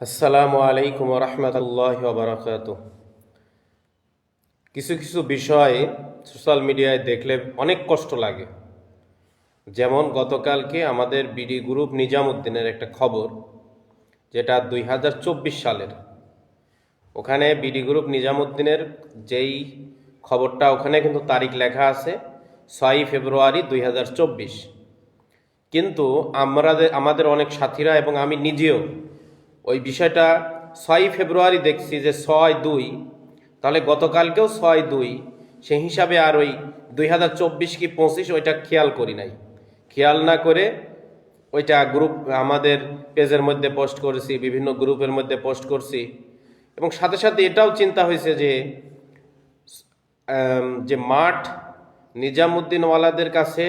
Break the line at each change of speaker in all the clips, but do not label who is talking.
আসসালামু আলাইকুম রহমতুল্লাহ বারাকাত কিছু কিছু বিষয় সোশ্যাল মিডিয়ায় দেখলে অনেক কষ্ট লাগে। যেমন গতকালকে আমাদের বিডি গ্রুপ নিজামুদ্দিনের একটা খবর, যেটা দুই হাজার চব্বিশ সালের। ওখানে বিডি গ্রুপ নিজামুদ্দিনের যেই খবরটা, ওখানে কিন্তু তারিখ লেখা আছে ছয়ই ফেব্রুয়ারি দুই হাজার চব্বিশ। কিন্তু আমাদের আমাদের অনেক সাথীরা এবং আমি নিজেও ওই বিষয়টা ছয়ই ফেব্রুয়ারি দেখছি যে ছয় দুই। তাহলে গতকালকেও ছয় দুই। সেই হিসাবে আর ওই দুই হাজার চব্বিশ কি পঁচিশ ওইটা খেয়াল করি নাই। খেয়াল না করে ওইটা গ্রুপ আমাদের পেজের মধ্যে পোস্ট করেছি, বিভিন্ন গ্রুপের মধ্যে পোস্ট করছি। এবং সাথে সাথে এটাও চিন্তা হয়েছে যে যে মাঠ নিজামুদ্দিনওয়ালাদের কাছে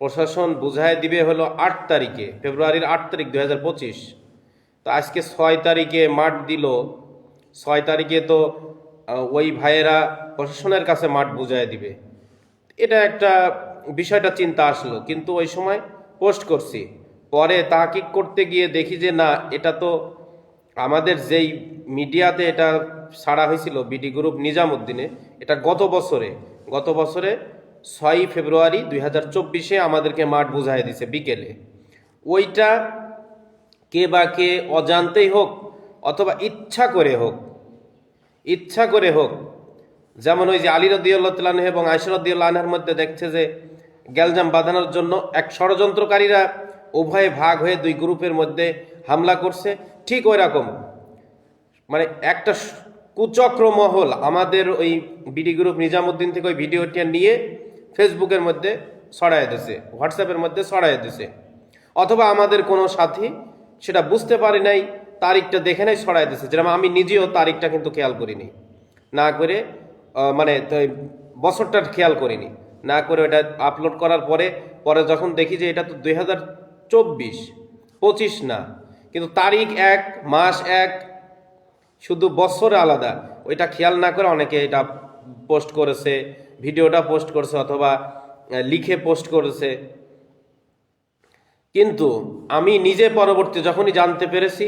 প্রশাসন বুঝায় দিবে হলো আট তারিখে, ফেব্রুয়ারির আট তারিখ দু হাজার পঁচিশ। তো আজকে ছয় তারিখে মাঠ দিল। ছয় তারিখে তো ওই ভাইয়েরা প্রশাসনের কাছে মাঠ বুঝায় দিবে। এটা একটা বিষয়টা চিন্তা আসলো, কিন্তু ওই সময় পোস্ট করছি। পরে তাহাকিক করতে গিয়ে দেখি যে না, এটা তো আমাদের যেই মিডিয়াতে এটা ছাড়া হয়েছিল, বিডি গ্রুপ নিজামুদ্দিনে, এটা গত বছরে গত বছরে ছয়ই ফেব্রুয়ারি দুই হাজার চব্বিশে আমাদেরকে মাঠ বুঝাই দিছে বিকেলে। ওইটা কে বা কে অজান্তেই হোক অথবা ইচ্ছা করে হোক, ইচ্ছা করে হোক। যেমন ওই যে আলী রদিউল্লাহ এবং আনহার মধ্যে দেখছে যে গ্যালজাম বাঁধানোর জন্য এক ষড়যন্ত্রকারীরা উভয়ে ভাগ হয়ে দুই গ্রুপের মধ্যে হামলা করছে। ঠিক ওই রকম। মানে একটা কুচক্র মহল আমাদের ওই বিডি গ্রুপ নিজামুদ্দিন থেকে ওই ভিডিওটা নিয়ে ফেসবুকের মধ্যে ছড়াই দিছে, হোয়াটসঅ্যাপের মধ্যে ছড়াই দিছে। অথবা আমাদের কোনো সাথী সেটা বুঝতে পারি নাই, তারিখটা দেখে নাই, ছড়াই দিছে। যেরকম আমি নিজেও তারিখটা কিন্তু খেয়াল করিনি। না করে মানে বছরটা খেয়াল করিনি। না করে ওটা আপলোড করার পরে পরে যখন দেখি যে এটা তো দুই হাজার চব্বিশ, পঁচিশ না। কিন্তু তারিখ এক, মাস এক, শুধু বছরে আলাদা। ওইটা খেয়াল না করে অনেকে এটা পোস্ট করেছে, ভিডিওটা পোস্ট করেছে অথবা লিখে পোস্ট করেছে। কিন্তু আমি নিজে পরবর্তী যখনই জানতে পেরেছি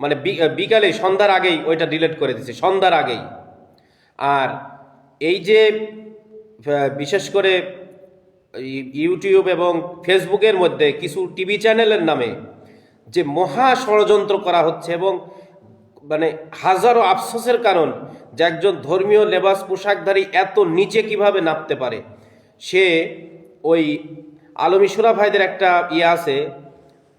মানে বিকালে, সন্ধ্যার আগেই ওইটা ডিলিট করে দিছি সন্ধ্যার আগেই। আর এই যে বিশেষ করে ইউটিউব এবং ফেসবুকের মধ্যে কিছু টিভি চ্যানেলের নামে যে মহা ষড়যন্ত্র করা হচ্ছে এবং মানে হাজারো আফসোসের কারণ যে একজন ধর্মীয় লেবাস পোশাকধারী এত নিচে কীভাবে নামতে পারে, সে ওই আলমী সুরা ভাইদের একটা ইয়ে আছে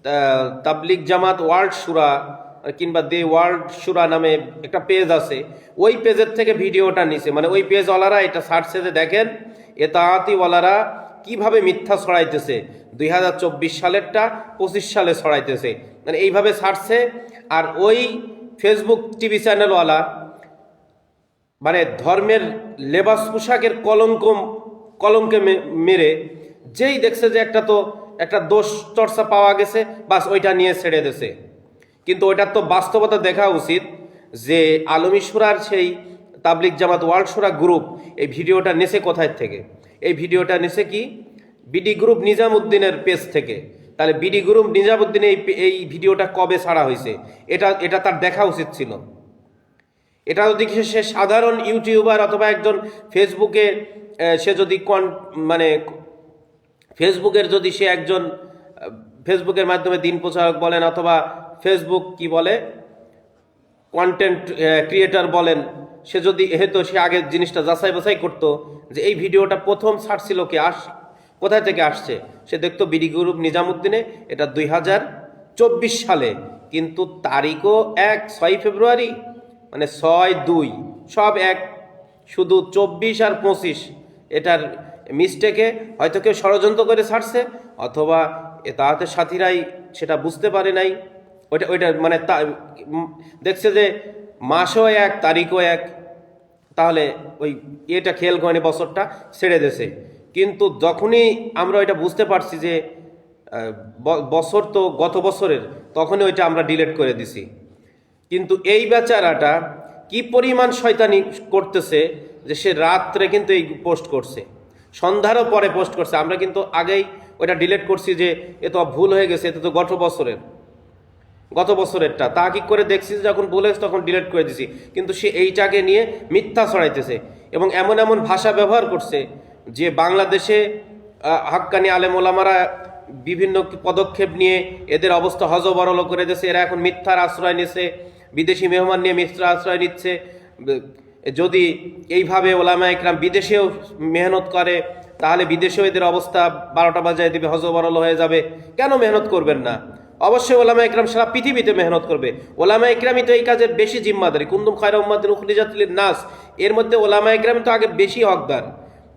তা- তাবলিগ জামাত ওয়ার্ল্ড সুরা, কিংবা দে ওয়ার্ল্ড সুরা নামে একটা পেজ আছে। ওই পেজের থেকে ভিডিওটা নিছে। মানে ওই পেজওয়ালারা এটা সার্চে যে দেখেন এতাহাতিওয়ালারা কীভাবে মিথ্যা ছড়াইতেছে। দুই হাজার চব্বিশ সালেরটা, পঁচিশ সালে ছড়াইতেছে। মানে এইভাবে ছাড়ছে আর ওই ফেসবুক টিভি চ্যানেলওয়ালা মানে ধর্মের লেবাস পোশাকের কলঙ্ক, কলঙ্কে মেরে যেই দেখছে যে একটা তো একটা দোষ চর্চা পাওয়া গেছে, বাস ওইটা নিয়ে ছেড়ে দিছে কিন্তু ওইটার তো বাস্তবতা দেখা উচিত যে আলমী সুরার সেই তাবলিক জামাত ওয়ার্ল্ড সুরা গ্রুপ এই ভিডিওটা নেছে কোথায় থেকে? এই ভিডিওটা নেছে কি? বিডি গ্রুপ নিজামুদ্দিনের পেজ থেকে। তাহলে বিডি গ্রুপ নিজামুদ্দিন এই এই ভিডিওটা কবে ছাড়া হয়েছে? এটা এটা তার দেখা উচিত ছিল। এটা যদি সে- সাধারণ ইউটিউবার অথবা একজন ফেসবুকে সে যদি কন মানে ফেসবুকের যদি সে একজন, ফেসবুকের মাধ্যমে দিন প্রচারক বলেন অথবা ফেসবুক কি বলে কন্টেন্ট ক্রিয়েটার বলেন, সে যদি হয়তো সে আগে জিনিসটা যাচাই বাছাই করতো যে এই ভিডিওটা প্রথম ছাড়ছিল কে, আস, কোথায় থেকে আসছে, সে দেখতো বিডি গ্রুপ নিজামুদ্দিনে, এটা দুই হাজার চব্বিশ সালে, কিন্তু তারিখও এক, ছয় ফেব্রুয়ারি মানে ছয় দুই, সব এক, শুধু চব্বিশ আর পঁচিশ, এটার মিস্টেকে হয়তো কেউ ষড়যন্ত্র করে ছাড়ছে, অথবা এ তাহাতে সাথীরাই সেটা বুঝতে পারে নাই। ওইটা ওইটা মানে দেখছে যে মাসও এক, তারিখও এক, তাহলে ওই এটা খেয়াল করেনি বছরটা, ছেড়ে দেছে কিন্তু যখনই আমরা ওইটা বুঝতে পারছি যে বছর তো গত বছরের, তখনই ওইটা আমরা ডিলিট করে দিছি। কিন্তু এই বেচারাটা কি পরিমাণ শয়তানি করতেছে যে সে রাত্রে কিন্তু এই পোস্ট করছে? সন্ধ্যারও পরে পোস্ট করছে। আমরা কিন্তু আগেই ওইটা ডিলিট করছি যে এ তো ভুল হয়ে গেছে এতে তো গত বছরের। গত বছরেরটা। তা তাহাকিক করে দেখছি যখন বলেছে তখন ডিলিট করে দিছি। কিন্তু সে এইটাকে নিয়ে মিথ্যা ছড়াইতেছে এবং এমন এমন ভাষা ব্যবহার করছে যে বাংলাদেশে হাক্কানি আলেম ওলামারা বিভিন্ন পদক্ষেপ নিয়ে এদের অবস্থা হজবরল করে দিয়েছে। এরা এখন মিথ্যার আশ্রয় নিচ্ছে বিদেশি মেহমান নিয়ে মিথ্যা আশ্রয় নিচ্ছে। যদি এইভাবে ওলামা একরাম বিদেশেও মেহনত করে, তাহলে বিদেশেও এদের অবস্থা বারোটা বাজায় দেবে হজবরল হয়ে যাবে। কেন মেহনত করবেন না? অবশ্যই ওলামা একরাম সারা পৃথিবীতে মেহনত করবে। ওলামা একরামই তো এই কাজের বেশি জিম্মাদারি। কুন্দুম খয়রা উম্মাদিন উখলিজাতুলিন নাস এর মধ্যে ওলামা একরামই তো আগে বেশি হকদার।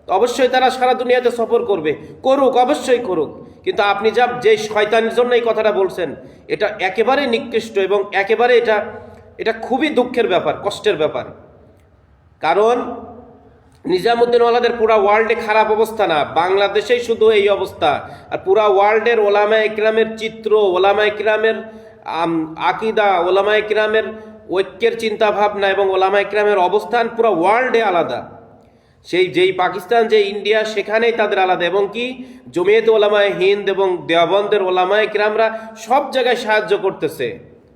অবশ্যই তারা সারা দুনিয়াতে সফর করবে। করুক, অবশ্যই করুক। কিন্তু আপনি যা, যে শয়তানের জন্য এই কথাটা বলছেন, এটা একেবারে নিকৃষ্ট এবং একেবারে এটা এটা খুবই দুঃখের ব্যাপার, কষ্টের ব্যাপার। কারণ নিজামুদ্দিন ওয়ালাদের পুরা ওয়ার্ল্ডে খারাপ অবস্থা না, বাংলাদেশেই শুধু এই অবস্থা। আর পুরা ওয়ার্ল্ডের ওলামা ইকরামের চিত্র, ওলামা ইকরামের আকিদা, ওলামা ইকরামের ঐক্যের চিন্তা ভাবনা এবং ওলামা ইকরামের অবস্থান পুরো ওয়ার্ল্ডে আলাদা। সেই, যেই পাকিস্তান যে ইন্ডিয়া, সেখানেই তাদের আলাদা এবং কি জমিয়ত ওলামায় হিন্দ এবং দেওবন্দের ওলামায় কিরামরা সব জায়গায় সাহায্য করতেছে।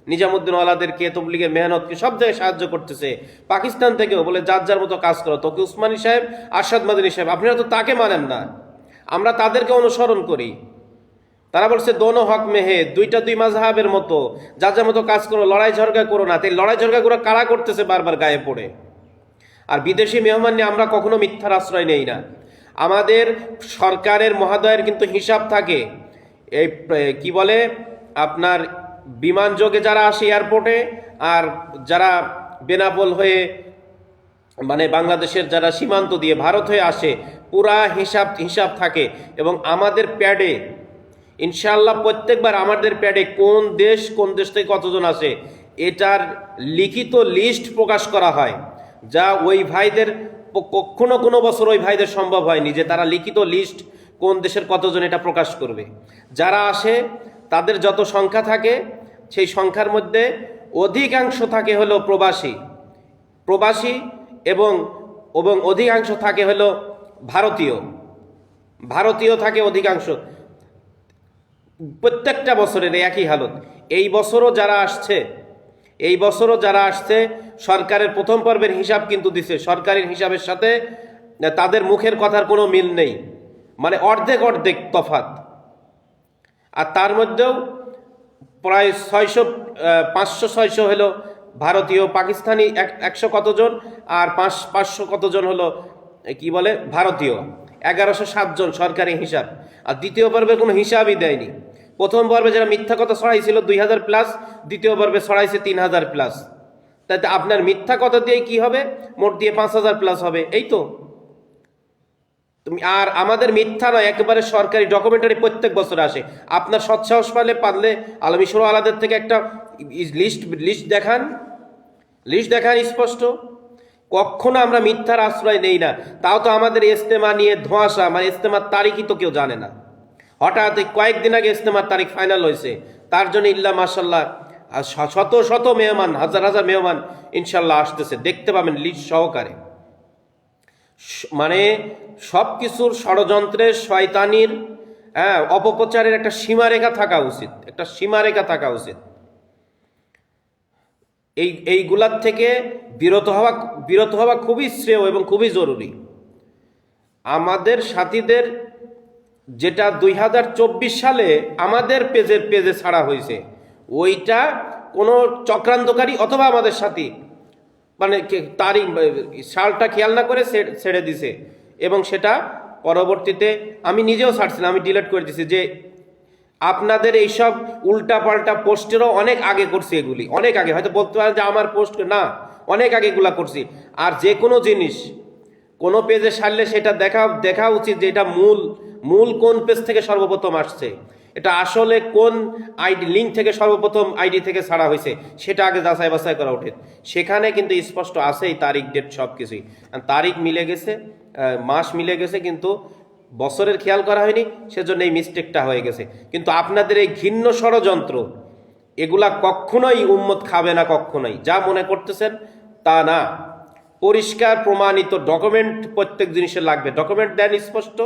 নিজামুদ্দিন ওয়ালাদেরকে তবলিগের মেহনতকে সব জায়গায় সাহায্য করতেছে। পাকিস্তান থেকেও বলে, যার যার মতো কাজ করো। তোকে উসমানী সাহেব, আরশাদ মাদিনী সাহেব, আপনারা তো তাকে মানেন না। আমরা তাদেরকে অনুসরণ করি। তারা বলছে, দোনো হক মেহে দুইটা দুই মাঝহাবের মতো। যার যার মতো কাজ করো, লড়াই ঝরগা করো না। তাই লড়াই ঝরগা করে কারা করতেছে বারবার গায়ে পড়ে? আর বিদেশি মেহমান নিয়ে আমরা কখনো মিথ্যার আশ্রয় নেই না। আমাদের সরকারের মহাদয়ের কিন্তু হিসাব থাকে। এই কি বলে? আপনার বিমান যোগে যারা আসে এয়ারপোর্টে আর যারা বেনাপোল হয়ে মানে বাংলাদেশের যারা সীমান্ত দিয়ে ভারত হয়ে আসে, পুরা হিসাব হিসাব থাকে। এবং আমাদের প্যাডে ইনশাল্লাহ প্রত্যেকবার আমাদের প্যাডে কোন দেশ কোন দেশ থেকে কতজন আসে, এটার লিখিত লিস্ট প্রকাশ করা হয়। যা ওই ভাইদের, কখনো কোনো বছর ওই ভাইদের সম্ভব হয়নি যে তারা লিখিত লিস্ট কোন দেশের কতজন এটা প্রকাশ করবে। যারা আসে তাদের যত সংখ্যা থাকে, সেই সংখ্যার মধ্যে অধিকাংশ থাকে হলো প্রবাসী। প্রবাসী এবং এবং অধিকাংশ থাকে হলো ভারতীয়। ভারতীয় থাকে অধিকাংশ। প্রত্যেকটা বছরের একই হালত। এই বছরও যারা আসছে, এই বছরও যারা আসছে, সরকারের প্রথম পর্বের হিসাব কিন্তু দিছে। সরকারের হিসাবের সাথে, তাদের মুখের কথার কোনো মিল নেই। মানে অর্ধেক অর্ধেক তফাত আর তার মধ্যেও প্রায় ছয়শো পাঁচশো, ছয়শো হলো ভারতীয়, পাকিস্তানি এক, একশো কতজন আর পাঁচ, পাঁচশো কতজন হলো কি বলে, ভারতীয়। এগারোশো সাতজন সরকারি হিসাব। আর দ্বিতীয় পর্বে কোনো হিসাবই দেয়নি। প্রথম পর্বে যারা মিথ্যা কথা ছড়াইছিল দুই হাজার প্লাস, দ্বিতীয় পর্বে ছড়াইছে তিন হাজার প্লাস। তাতে আপনার মিথ্যা কথা দিয়ে কি হবে? মোট দিয়ে পাঁচ হাজার প্লাস হবে। এই তো। তুমি আর আমাদের মিথ্যা নয়, একেবারে সরকারি ডকুমেন্টারি প্রত্যেক বছর আসে। আপনার সৎসাহস পালে পারলে আলমিশর আলাদের থেকে একটা লিস্ট লিস্ট দেখান। লিস্ট দেখান স্পষ্ট। কখনো আমরা মিথ্যার আশ্রয় নেই না। তাও তো আমাদের ইস্তেমা নিয়ে ধোঁয়াশা মানে ইস্তেমার তারিখই তো কেউ জানে না। হঠাৎ কয়েকদিন আগে ইস্তেমার তারিখ ফাইনাল হয়েছে। তার জন্য ইল্লা মাসাল্লাহ শত শত মেহমান, হাজার হাজার মেহমান ইনশাল্লাহ আসতেছে। দেখতে পাবেন লিস্ট সহকারে। মানে সব কিছুর ষড়যন্ত্রের শয়তানির হ্যাঁ অপপ্রচারের একটা সীমারেখা থাকা উচিত, একটা সীমারেখা থাকা উচিত। এই, এইগুলার থেকে বিরত হওয়া বিরত হওয়া খুবই শ্রেয় এবং খুবই জরুরি। আমাদের সাথীদের যেটা দুই চব্বিশ সালে আমাদের পেজের পেজে ছাড়া হয়েছে, ওইটা কোনো চক্রান্তকারী অথবা আমাদের সাথী মানে তারই সালটা খেয়াল না করে ছেড়ে দিছে। এবং সেটা পরবর্তীতে আমি নিজেও ছাড়ছিলাম, আমি ডিলিট করে দিছি যে আপনাদের এইসব উল্টাপাল্টা পোস্টেরও অনেক আগে করছি এগুলি, অনেক আগে। হয়তো বলতে পারেন যে আমার পোস্ট, না, অনেক আগে এগুলা করছি। আর যে কোনো জিনিস, কোনো পেজে সারলে সেটা দেখা দেখা উচিত যে এটা মূল মূল কোন পেজ থেকে সর্বপ্রথম আসছে। এটা আসলে কোন আইডি লিঙ্ক থেকে সর্বপ্রথম আইডি থেকে ছাড়া হয়েছে, সেটা আগে যাচাই বাছাই করা উচিত। সেখানে কিন্তু স্পষ্ট আছেই তারিখ ডেট সব কিছুই তারিখ মিলে গেছে মাস মিলে গেছে, কিন্তু বছরের খেয়াল করা হয়নি, সেজন্য এই মিস্টেকটা হয়ে গেছে। কিন্তু আপনাদের এই ঘিন্ন ষড়যন্ত্র, এগুলা কখনোই উম্মত খাবে না কখনোই। যা মনে করতেছেন, তা না। পরিষ্কার প্রমাণিত ডকুমেন্ট প্রত্যেক জিনিসের লাগবে। ডকুমেন্ট দেন স্পষ্ট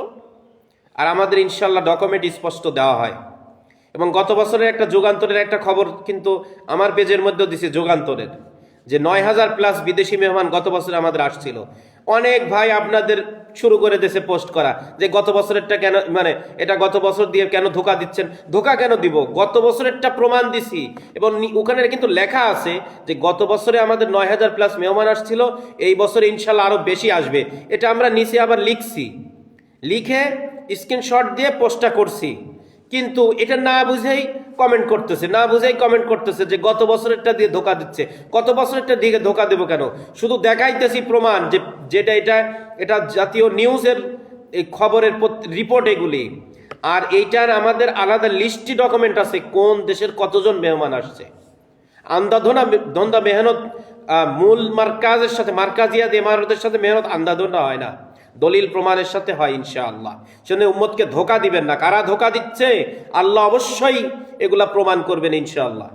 আর আমাদের ইনশাল্লাহ ডকুমেন্ট স্পষ্ট দেওয়া হয়। এবং গত বছরের একটা যুগান্তরের একটা খবর কিন্তু আমার পেজের মধ্যেও দিছে যুগান্তরের, যে নয় হাজার প্লাস বিদেশি মেহমান গত বছর আমাদের আসছিল। অনেক ভাই আপনাদের শুরু করে দিয়েছে পোস্ট করা, যে গত বছরেরটা কেন মানে এটা গত বছর দিয়ে কেন ধোকা দিচ্ছেন, ধোকা কেন দিব? গত বছরেরটা প্রমাণ দিছি। এবং ওখানে কিন্তু লেখা আছে যে গত বছরে আমাদের নয় হাজার প্লাস মেহমান আসছিল, এই বছরে ইনশাল্লাহ আরও বেশি আসবে। এটা আমরা নিচে আবার লিখছি। লিখে স্ক্রিনশট দিয়ে পোস্টটা করছি। কিন্তু এটা না বুঝেই কমেন্ট করতেছে, না বুঝেই কমেন্ট করতেছে যে গত বছরেরটা দিয়ে ধোকা দিচ্ছে। গত বছরেরটা দিয়ে ধোকা দেবো কেন? শুধু দেখাইতেছি প্রমাণ যে, যেটা এটা এটা জাতীয় নিউজের এই খবরের রিপোর্ট এগুলি। আর এইটার আমাদের আলাদা লিস্টি ডকুমেন্ট আছে, কোন দেশের কতজন মেহমান আসছে। আন্দাধোনা ধন্দা মেহনত মূল মার্কাজের সাথে মার্কাজিয়াত ইমারতের সাথে মেহনত আন্দাধোনা হয় না। দলিল প্রমাণের সাথে হয় ইনশাআল্লাহ। সেজন্য উম্মতকে ধোকা দিবেন না। কারা ধোকা দিচ্ছে? আল্লাহ অবশ্যই এগুলা প্রমাণ করবেন ইনশাআল্লাহ।